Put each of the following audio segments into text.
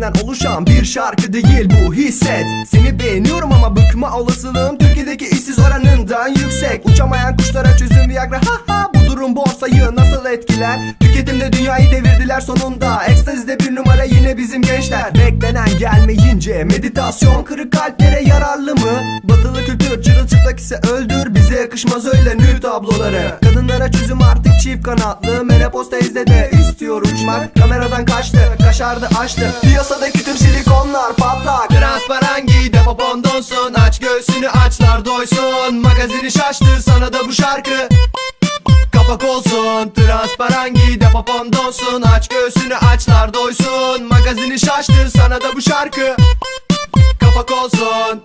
sözlerden oluşan bir şarkı değil bu hisset. Seni beğeniyorum ama bıkma olasılığım Türkiye'deki işsiz oranından yüksek. Uçamayan kuşlara çözüm Viagra. Ha ha Bu durum borsayı nasıl etkiler? Tüketimde dünyayı devirdiler sonunda. Ekstazide bir numara yine bizim gençler. Beklenen gelmeyince meditasyon Kırık kalplere yararlı mı? Batılı kültür çırılçıplak ise öldür. Bize yakışmaz öyle nü tabloları. Kadınlara çözüm artık çift kanatlı. Menopoz teyze de istiyor uçmak. Kameradan kaçtı, kaşardı açtı. Piyasadaki tüm silikonlar patlak. Transparan giy depo pondonsun Aç göğsünü açlar doysun. Magazini şaştır sana da bu şarkı Kapak olsun. Transparan giy depo pondonsun Aç göğsünü açlar doysun. Magazini şaştır sana da bu şarkı. Kapak olsun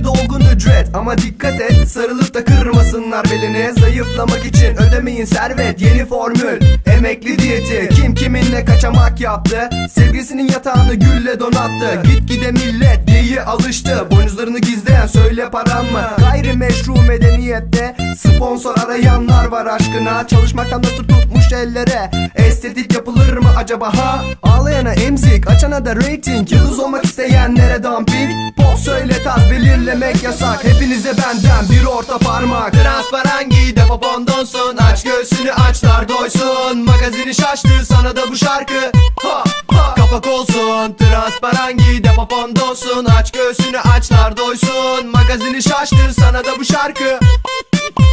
Fiziğe dolgun ücret. Ama dikkat et Sarılıp da kırmasınlar belini. Zayıflamak için ödemeyin servet Yeni formül. Emekli diyeti Kim kiminle kaçamak yaptı? Sevgisinin yatağını gülle donattı. Git gide millet diye alıştı. Boynuzlarını gizleyen söyle paran mı? Gayrimeşru medeniyette Sponsor arayanlar var aşkına. Çalışmaktan nasıl ellere Estetik yapılır mı acaba ha? Ağlayana emzik açana da rating. Yıldız olmak isteyenlere dumping Pop söyle taz belirlemek yasak. Hepinize benden bir orta parmak. Transparan giy depo pondonsun Aç göğsünü açlar doysun. Magazini şaştır sana da bu şarkı. Ha, ha. Kapak olsun. Transparan giy depo pondonsun Aç göğsünü açlar doysun. Magazini şaştır sana da bu şarkı.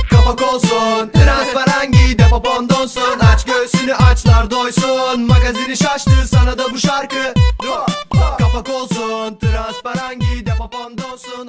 Kapak olsun Depo pondonsun Aç göğsünü açlar doysun. Magazini şaştır sana da bu şarkı. Kapak olsun Transparan giy Aç göğsünü açlar